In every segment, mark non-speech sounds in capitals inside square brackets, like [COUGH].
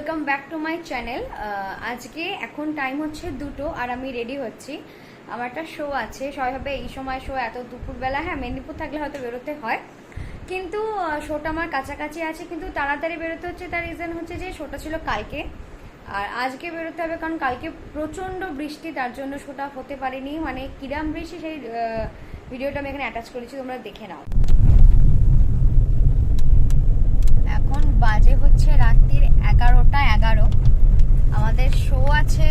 Welcome back to my channel আজকে এখন time হচ্ছে দুটো আর আমি রেডি হচ্ছি। আমার একটা শো আছে। সবাই ভাবে এই সময় শো এত দুপুরবেলা। হ্যাঁ মেদিনীপুর থাকলে হয়তো বেরোতে হয়। কিন্তু শোটা আমার কাছাকাছি আছে। কিন্তু তাড়াতাড়ি বেরোতে হচ্ছে। তার রিজন হচ্ছে যে শোটা ছিল কালকে। আর আজকে বেরোতে হবে কারণ কালকে প্রচণ্ড বৃষ্টি। তার জন্য শোটা হতে পারেনি। মানে কিরাম বৃষ্টি সেই ভিডিওটা আমি এখানে অ্যাটাচ করেছি। তোমরা দেখে নাও। এখন বাজে হচ্ছে রাত্রির এগারোটা এগারো। আমাদের শো আছে।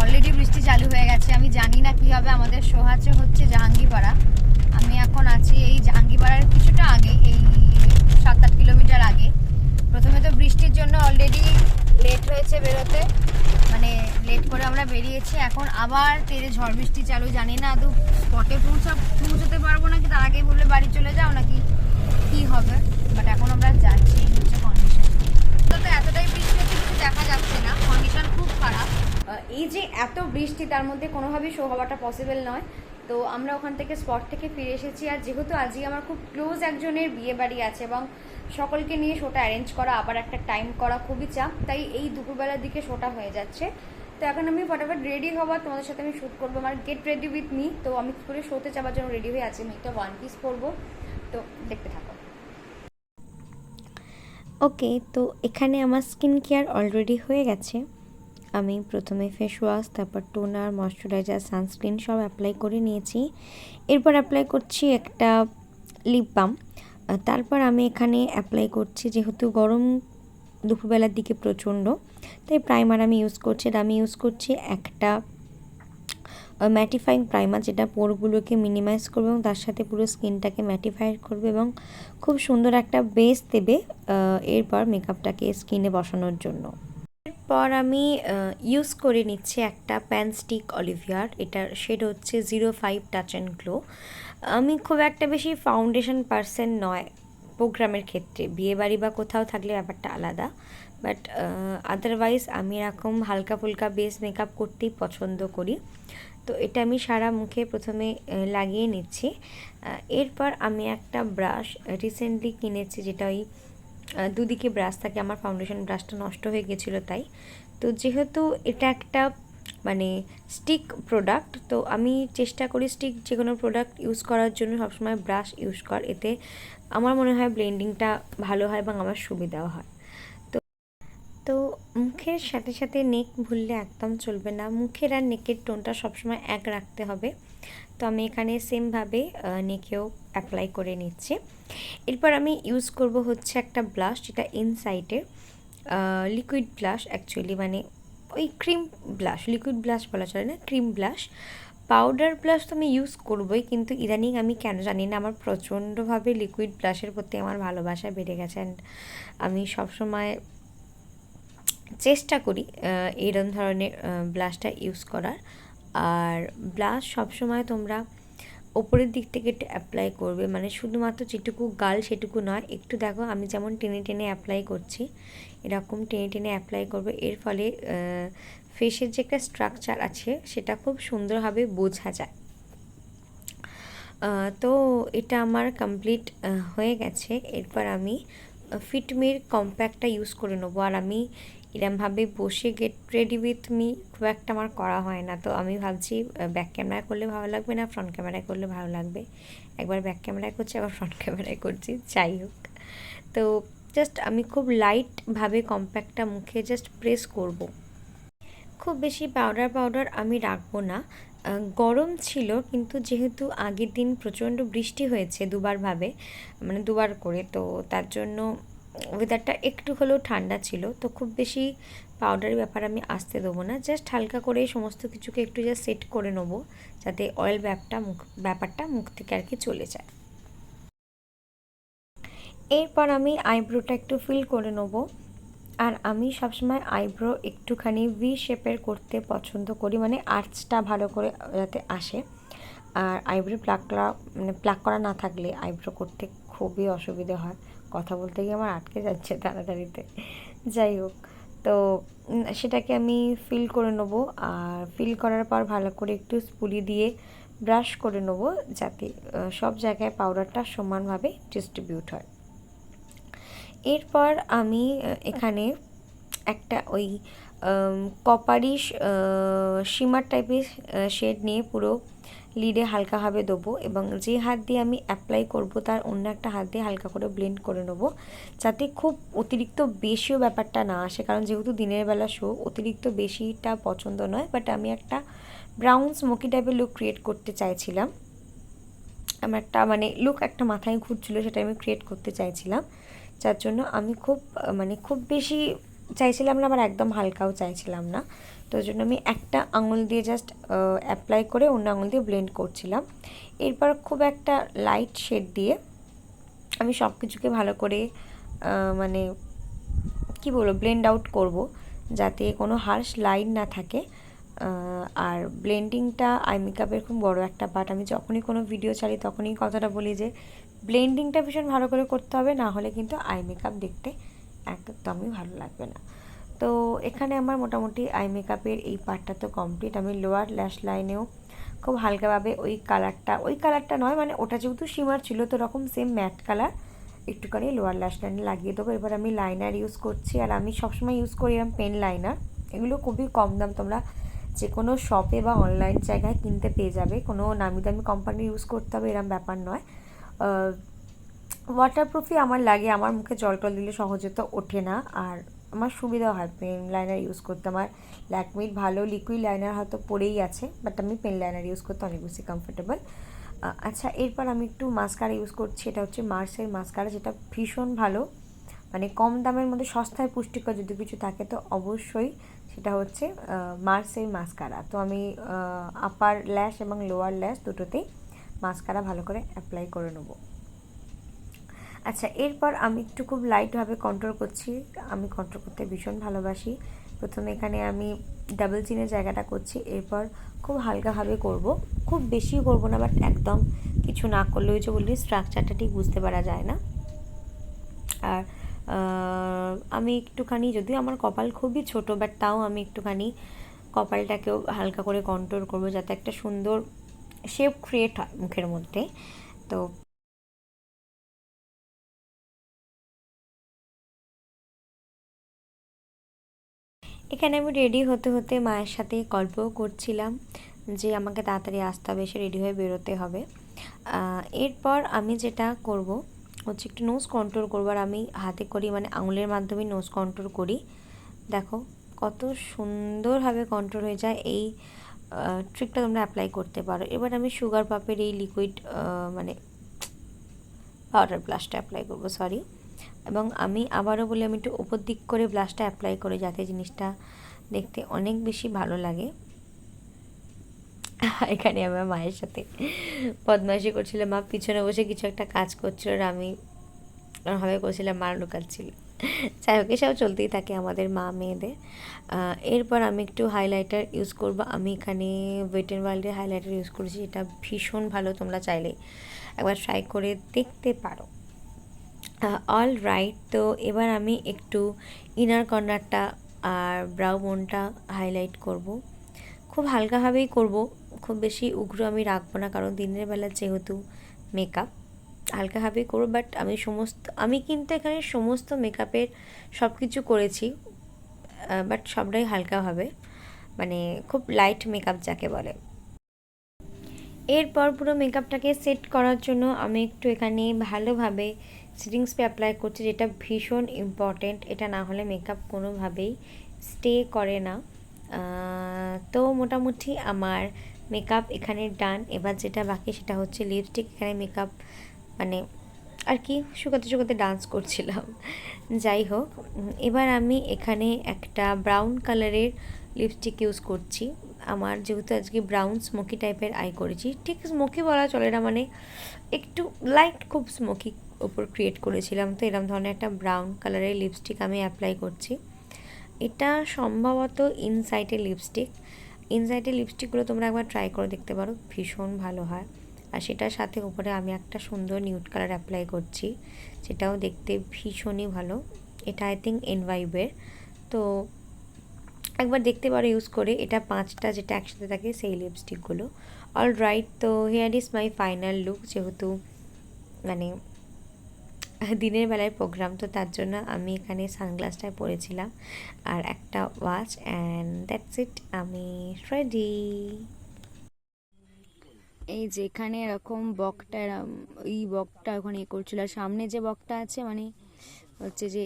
অলরেডি বৃষ্টি চালু হয়ে গেছে। আমি জানি না কি হবে। আমাদের শো আছে হচ্ছে জাহাঙ্গীরপাড়া। আমি এখন আছি এই জাহাঙ্গীরপাড়ার কিছুটা আগে, এই সাত আট কিলোমিটার আগে। প্রথমে তো বৃষ্টির জন্য অলরেডি লেট হয়েছে বেরোতে। মানে লেট করে আমরা বেরিয়েছি। এখন আবার তেরে ঝড় বৃষ্টি চালু। জানি না, আদৌ স্পটে পৌঁছা, পৌঁছতে পারব নাকি? তার আগেই বললে বাড়ি চলে যাও নাকি কি হবে? বাট এখন আমরা যাচ্ছি হচ্ছে কন্ডিশন তো এতটাই বৃষ্টি হচ্ছে, কিছু দেখা যাচ্ছে না। কন্ডিশন খুব খারাপ। এই যে এত বৃষ্টি, তার মধ্যে কোনোভাবেই শো হওয়াটা পসিবল নয়। তো আমরা ওখান থেকে স্পট থেকে ফিরে এসেছি। আর যেহেতু আজকে আমার খুব ক্লোজ একজনের বিয়ে বাড়ি আছে এবং সকলকে নিয়ে শোটা অ্যারেঞ্জ করা, আবার একটা টাইম করা খুবই চাপ, তাই এই দুপুরবেলার দিকে শোটা হয়ে যাচ্ছে। তো এখন আমি ফটাফট রেডি হবার তোমাদের সাথে আমি শ্যুট করব। আমার গেট রেডি উইথ মি তো আমি কি করে শোতে যাওয়ার জন্য রেডি হয়ে আছি, আমি একটা ওয়ান পিস পরবো। তো দেখতে থাকো। ওকে তো এখানে আমার স্কিন কেয়ার অলরেডি হয়ে গেছে। আমি প্রথমে ফেস ওয়াশ তারপর টোনার ময়শ্চারাইজার সানস্ক্রিন সব অ্যাপ্লাই করে নিয়েছি। এরপর অ্যাপ্লাই করছি একটা লিপ বাম তারপর আমি এখানে অ্যাপ্লাই করছি যেহেতু গরম দুপুরবেলার দিকে প্রচণ্ড, তাই প্রাইমার আমি ইউজ করছি। আর আমি ইউজ করছি একটা ম্যাটিফাইং প্রাইমার যেটা পোরগুলোকে মিনিমাইজ করবে এবং তার সাথে পুরো স্কিনটাকে ম্যাটিফাই করবে এবং খুব সুন্দর একটা বেস দেবে এরপর মেকআপটাকে স্কিনে বসানোর জন্য। এরপর আমি ইউজ করে নিচ্ছি একটা প্যান স্টিক অলিভিয়ার এটার শেড হচ্ছে zero five touch and glow আমি খুব একটা বেশি ফাউন্ডেশন পার্সন নয় প্রোগ্রামের ক্ষেত্রে বিয়ে বাড়ি বা কোথাও থাকলে ব্যাপারটা আলাদা। বাট আদারওয়াইজ আমি এরকম হালকা ফুলকা বেস মেকআপ করতেই পছন্দ করি। তো এটা আমি সারা মুখে প্রথমে লাগিয়ে নিচ্ছি। এরপর আমি একটা ব্রাশ রিসেন্টলি কিনেছি যেটা ওই দুদিকে ব্রাশ থাকে। আমার ফাউন্ডেশন ব্রাশটা নষ্ট হয়ে গেছিল তাই। তো যেহেতু এটা একটা মানে স্টিক প্রোডাক্ট তো আমি চেষ্টা করি স্টিক যে কোনো প্রোডাক্ট ইউজ করার জন্য সবসময় ব্রাশ ইউজ কর। এতে আমার মনে হয় ব্লেন্ডিংটা ভালো হয় এবং আমার সুবিধাও হয়। মুখের সাথে সাথে নেক ভুললে একদম চলবে না। মুখের আর নেকের টোনটা সবসময় এক রাখতে হবে। তো আমি এখানে সেমভাবে নেকেও অ্যাপ্লাই করে নিচ্ছি। এরপর আমি ইউজ করব হচ্ছে একটা ব্লাশ যেটা ইনসাইডের লিকুইড ব্লাশ অ্যাকচুয়ালি মানে ওই ক্রিম ব্লাশ লিকুইড ব্লাশ বলা চলে না ক্রিম ব্লাশ পাউডার ব্লাশ তো আমি ইউজ করবোই, কিন্তু ইদানিং আমি কেন জানি না, আমার প্রচণ্ডভাবে লিকুইড ব্লাশের প্রতি আমার ভালোবাসা বেড়ে গেছে। অ্যান্ড আমি সবসময় চেষ্টা করি এরম ধরনের ব্লাশটা ইউজ করার। আর ব্লাশ সবসময় তোমরা ওপরের দিক থেকে অ্যাপ্লাই করবে। মানে শুধুমাত্র যেটুকু গাল সেটুকু নয়, একটু দেখো আমি যেমন টেনে টেনে অ্যাপ্লাই করছি, এরকম টেনে টেনে অ্যাপ্লাই করবে। এর ফলে ফেসের যে একটা স্ট্রাকচার আছে, সেটা খুব সুন্দরভাবে বোঝা যায়। তো এটা আমার কমপ্লিট হয়ে গেছে। এরপর আমি ফিটমির কম্প্যাক্টটা ইউজ করে নেব। আর আমি এরমভাবে বসে গেট রেডি উইথ মি খুব একটা আমার করা হয় না। তো আমি ভাবছি ব্যাক ক্যামেরায় করলে ভালো লাগবে না ফ্রন্ট ক্যামেরায় করলে ভালো লাগবে? একবার ব্যাক ক্যামেরায় করছি, আবার ফ্রন্ট ক্যামেরায় করছি, যাই হোক। তো জাস্ট আমি খুব লাইটভাবে কম্প্যাক্টটা মুখে জাস্ট প্রেস করব। খুব বেশি পাউডার পাউডার আমি রাখব না। গরম ছিল, কিন্তু যেহেতু আগের দিন প্রচণ্ড বৃষ্টি হয়েছে দুবারভাবে মানে দুবার করে, তো তার জন্য ওয়েদারটা একটু হলেও ঠান্ডা ছিল, তো খুব বেশি পাউডারের ব্যাপার আমি আসতে দেবো না। জাস্ট হালকা করে সমস্ত কিছুকে একটু জাস্ট সেট করে নেব, যাতে অয়েল ব্যাপটা মুখ, ব্যাপারটা মুখ থেকে আর কি চলে যায়। এরপর আমি আইব্রোটা একটু ফিল করে নেব। আর আমি সবসময় আইব্রো একটুখানি ভি শেপের করতে পছন্দ করি মানে আর্টসটা ভালো করে যাতে আসে। আর আইব্রো প্লাক করা মানে প্লাক করা না থাকলে আইব্রো করতে খুবই অসুবিধে হয়। কথা বলতে গিয়ে আমার আটকে যাচ্ছে তাড়াতাড়িতে। যাই হোক, তো সেটাকে আমি ফিল করে নেব আর ফিল করার পর ভালো করে একটু স্পুলি দিয়ে ব্রাশ করে নেব যাতে সব জায়গায় পাউডারটা সমানভাবে ডিস্ট্রিবিউট হয়। এরপর আমি এখানে একটা ওই কপারি শিমার টাইপের শেড নিয়ে পুরো লিডে হালকাভাবে দেবো এবং যে হাত দিয়ে আমি অ্যাপ্লাই করব তার অন্য একটা হাত দিয়ে হালকা করে ব্লেন্ড করে নেব। যাতে খুব অতিরিক্ত বেশিও ব্যাপারটা না আসে, কারণ যেহেতু দিনের বেলা শো অতিরিক্ত বেশিটা পছন্দ নয় বাট আমি একটা ব্রাউন স্মোকি টাইপের লুক ক্রিয়েট করতে চাইছিলাম। আমার একটা মানে লুক একটা মাথায় ঘুরছিল, সেটা আমি ক্রিয়েট করতে চাইছিলাম। যার জন্য আমি খুব মানে খুব বেশি চাইছিলাম না, আবার একদম হালকাও চাইছিলাম না। তো জন্য আমি একটা আঙুল দিয়ে জাস্ট অ্যাপ্লাই করে অন্য আঙুল দিয়ে ব্লেন্ড করছিলাম। এরপর খুব একটা লাইট শেড দিয়ে আমি সব কিছুকে ভালো করে মানে কি বলব ব্লেন্ড আউট করব যাতে কোনো হার্শ লাইন না থাকে। আর ব্লেন্ডিংটা আই মেকআপের খুব বড় একটা পার্ট আমি যখনই কোনো ভিডিও ছাড়ি তখনই কথাটা বলি যে ব্লেন্ডিংটা ভীষণ ভালো করে করতে হবে, না হলে কিন্তু আই মেকআপ দেখতে একদমই ভালো লাগবে না। তো এখানে আমার মোটামুটি আই মেকআপের এই পার্টটা তো কমপ্লিট আমি লোয়ার ল্যাশ লাইনেও খুব হালকাভাবে ওই কালারটা ওই কালারটা নয় মানে ওটা যেহেতু সিমার ছিল, তো রকম সেম ম্যাট কালার একটুখানি লোয়ার ল্যাশ লাইনে লাগিয়ে দেবো। এবার আমি লাইনার ইউজ করছি, আর আমি সবসময় ইউজ করি এরকম পেন লাইনার এগুলো খুবই কম দাম, তোমরা যে কোনো শপে বা অনলাইন জায়গায় কিনতে পেয়ে যাবে। কোনো নামি দামি কোম্পানি ইউজ করতে হবে এরকম ব্যাপার নয়। ওয়াটারপ্রুফই আমার লাগে, আমার মুখে জল টল দিলে সহজে তো ওঠে না। আর আমার সুবিধা হয়, পেন লাইনার ইউজ করতে। আমার ল্যাকমির ভালো লিকুইড লাইনার হয়তো পরেই আছে বাট আমি পেন লাইনার ইউজ করতে অনেক বেশি কমফোর্টেবল আচ্ছা এরপর আমি একটু মাস্কারা ইউজ করছি, এটা হচ্ছে মার্সের মাস্কারা যেটা ভীষণ ভালো। মানে কম দামের মধ্যে সস্তায় পুষ্টিকর যদি কিছু থাকে, তো অবশ্যই সেটা হচ্ছে মার্সের মাস্কারা তো আমি আপার ল্যাশ এবং লোয়ার ল্যাশ দুটোতেই মাস্কারা ভালো করে অ্যাপ্লাই করে নেব। আচ্ছা এরপর আমি একটু খুব লাইটভাবে কন্ট্রোল করছি। আমি কন্ট্রোল করতে ভীষণ ভালোবাসি। প্রথমে এখানে আমি ডাবল চিনের জায়গাটা করছি, এরপর খুব হালকাভাবে করব। খুব বেশিও করব না বাট একদম কিছু না করলে ওই যে বললি স্ট্রাকচারটা ঠিক বুঝতে পারা যায় না। আর আমি একটুখানি, যদিও আমার কপাল খুবই ছোট বাট তাও আমি একটুখানি কপালটাকেও হালকা করে কন্ট্রোল করব, যাতে একটা সুন্দর শেপ ক্রিয়েট হয় মুখের মধ্যে। তো এখানে আমি রেডি হতে হতে মায়ের সাথে গল্পও করছিলাম যে আমাকে তাড়াতাড়ি আসতে হবে, এসে রেডি হয়ে বেরোতে হবে। এরপর আমি যেটা করব হচ্ছে একটু নোজ কন্ট্রোল করব আর আমি হাতে করি মানে আঙুলের মাধ্যমে নোজ কন্ট্রোল করি। দেখো কত সুন্দরভাবে কন্ট্রোল হয়ে যায় এই ট্রিকটা তোমরা অ্যাপ্লাই করতে পারো। এবার আমি সুগার পাপের এই লিকুইড মানে পাউডার ব্লাশটা অ্যাপ্লাই করব সরি এবং আমি আবারও বলি, আমি একটু উপর দিক করে ব্লাশটা অ্যাপ্লাই করি যাতে জিনিসটা দেখতে অনেক বেশি ভালো লাগে। [LAUGHS] এখানে আমার মায়ের সাথে বদমাইশি করছিলাম মা পিছনে বসে কিছু একটা কাজ করছিল আর আমি ভাবে করছিলাম মা লুকাচ্ছিল। যাই হোক, এসব চলতেই থাকে আমাদের মা মেয়েদের। এরপর আমি একটু হাইলাইটার ইউজ করব। আমি এখানে ওয়েট অ্যান্ড ওয়ার্ল্ডের হাইলাইটার ইউজ করেছি এটা ভীষণ ভালো তোমরা চাইলে একবার ট্রাই করে দেখতে পারো। অল রাইট তো এবার আমি একটু ইনার কর্নারটা আর ব্রাউ বোনটা হাইলাইট করব। খুব হালকাভাবেই করব, খুব বেশি উগ্র আমি রাখব না, কারণ দিনের বেলা যেহেতু মেকআপ হালকাভাবেই করব বাট আমি সমস্ত, আমি কিন্তু এখানে সমস্ত মেকআপের সব কিছু করেছি বাট সবটাই হালকাভাবে মানে খুব লাইট মেকআপ যাকে বলে। এরপর পুরো মেকআপটাকে সেট করার জন্য আমি একটু এখানে ভালোভাবে সিটিং স্প্রে অ্যাপ্লাই করছি যেটা ভীষণ ইম্পর্টেন্ট এটা না হলে মেকআপ কোনোভাবেই স্টে করে না। তো মোটামুটি আমার মেকআপ এখানে ডান এবার যেটা বাকি সেটা হচ্ছে লিপস্টিক এখানে মেকআপ মানে আর কি, শুকাতে শুকাতে ডান্স করছিলাম। যাই হোক, এবার আমি এখানে একটা ব্রাউন কালারের লিপস্টিক ইউজ করছি। আমার যেহেতু আজকে ব্রাউন স্মোকি টাইপের আই করেছি, ঠিক স্মোকি বলা চলে না মানে একটু লাইট খুব স্মোকি ওপর ক্রিয়েট করেছিলাম। তো এরকম ধরনের একটা ব্রাউন কালারের লিপস্টিক আমি অ্যাপ্লাই করছি। এটা সম্ভবত ইনসাইটের লিপস্টিক ইনসাইটের লিপস্টিকগুলো তোমরা একবার ট্রাই করে দেখতে পারো, ভীষণ ভালো হয়। আর সেটার সাথে উপরে আমি একটা সুন্দর নিউট কালার অ্যাপ্লাই করছি, সেটাও দেখতে ভীষণই ভালো। এটা আই থিঙ্ক এনভাইবের তো একবার দেখতে পারো ইউজ করে এটা পাঁচটা যেটা একসাথে থাকে সেই লিপস্টিকগুলো অল রাইট তো here is my final look যেহেতু মানে দিনের বেলায় প্রোগ্রাম তো তার জন্য আমি এখানে সানগ্লাসটায় পরেছিলাম আর একটা ওয়াচ অ্যান্ড দ্যাটস ইট আমি রেডি এই যেখানে এরকম বকটা, এই বকটা ওখানে ইয়ে করছিল। আর সামনে যে বকটা আছে মানে হচ্ছে যে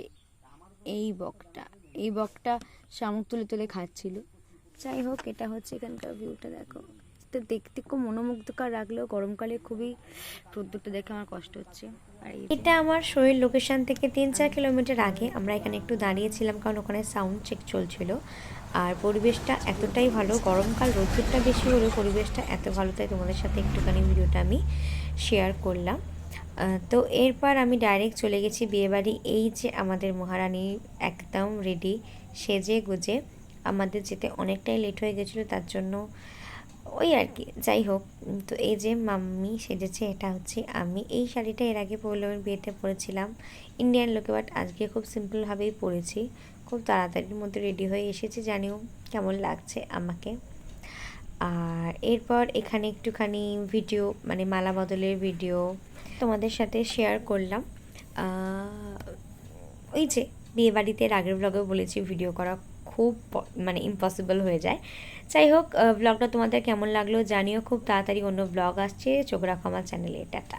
এই বকটা এই বকটা শামুক তুলে তুলে খাচ্ছিল। যাই হোক, এটা হচ্ছে এখানকার ভিউটা দেখো। তো দেখতে খুব মনোমুগ্ধকর রাখলেও গরমকালে খুবই রোদ্দুরটা দেখে আমার কষ্ট হচ্ছে। এটা আমার শরীর লোকেশন থেকে তিন চার কিলোমিটার আগে আমরা এখানে একটু দাঁড়িয়েছিলাম কারণ ওখানে সাউন্ড চেক চলছিল। আর পরিবেশটা এতটাই ভালো, গরমকাল রোদ্দুরটা বেশি হলেও পরিবেশটা এত ভালো, তাই তোমাদের সাথে একটুখানি ভিডিওটা আমি শেয়ার করলাম। তো এরপর আমি ডাইরেক্ট চলে গেছি বিয়েবাড়ি, এই যে আমাদের মহারানী একদম রেডি সেজে গুজে। আমাদের যেতে অনেকটাই লেট হয়ে গেছিল, তার জন্য ওই আর কি। যাই হোক তো এই যে মাম্মি সেজেছে, এটা হচ্ছে আমি। এই শাড়িটা এর আগে পৌলমের বিয়েতে পরেছিলাম। ইন্ডিয়ান লোকে বাট আজকে খুব সিম্পলভাবেই পরেছি। খুব তাড়াতাড়ির মধ্যে রেডি হয়ে এসেছি, জানিও কেমন লাগছে আমাকে। আর এরপর এখানে একটুখানি ভিডিও মানে মালা বদলের ভিডিও তোমাদের সাথে শেয়ার করলাম। ওই যে বিয়েবাড়িতে আগের ব্লগেও বলেছি ভিডিও করা খুব মানে ইম্পসিবল হয়ে যায়। যাই হোক ব্লগটা তোমাদের কেমন লাগল জানিও। খুব তাড়াতাড়ি অন্য ব্লগ আসছে। চোখ রাখো আমার চ্যানেলে টাটা।